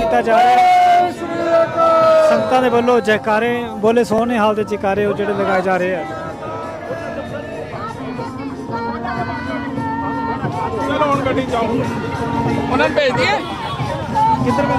ਕੀਤਾ ਜਾ ਰਿਹਾ ਹੈ। ਸੰਗਤਾਂ ਦੇ ਵੱਲੋਂ ਜੈਕਾਰੇ ਬੋਲੇ ਸੋਹਣੇ ਹਾਲ ਦੇ ਜੈਕਾਰੇ ਉਹ ਜਿਹੜੇ ਲਗਾਏ ਜਾ ਰਹੇ ਆ। ਚਲੋ ਹੁਣ ਗੱਡੀ ਚਾਹੋ ਉਹਨਾਂ ਨੂੰ ਭੇਜ ਦਈਏ। ਕਿੱਧਰ ਗਏ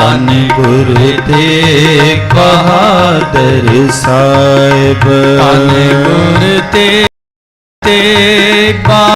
ਧੰਨ ਗੁਰੂ ਤੇਗ ਬਹਾਦਰ ਸਾਹਿਬ। ਧੰਨ ਗੁਰ ਤੇਗ